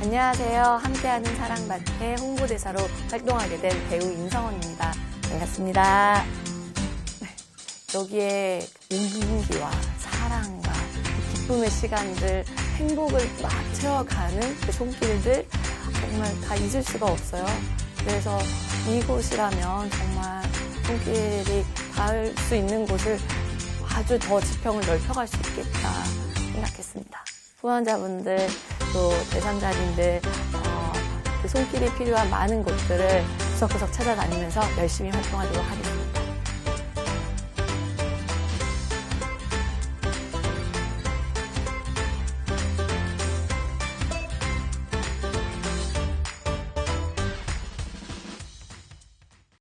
안녕하세요. 함께하는 사랑밭의 홍보대사로 활동하게 된 배우 임성원입니다. 반갑습니다. 네, 여기에 온기와 사랑과 기쁨의 시간들, 행복을 막 채워가는 그 손길들 정말 다 잊을 수가 없어요. 그래서 이곳이라면 정말 손길이 닿을 수 있는 곳을 아주 더 지평을 넓혀갈 수 있겠다 생각했습니다. 후원자분들 또 제3자님들 어, 그 손길이 필요한 많은 곳들을 구석구석 찾아다니면서 열심히 활동하도록 하겠습니다.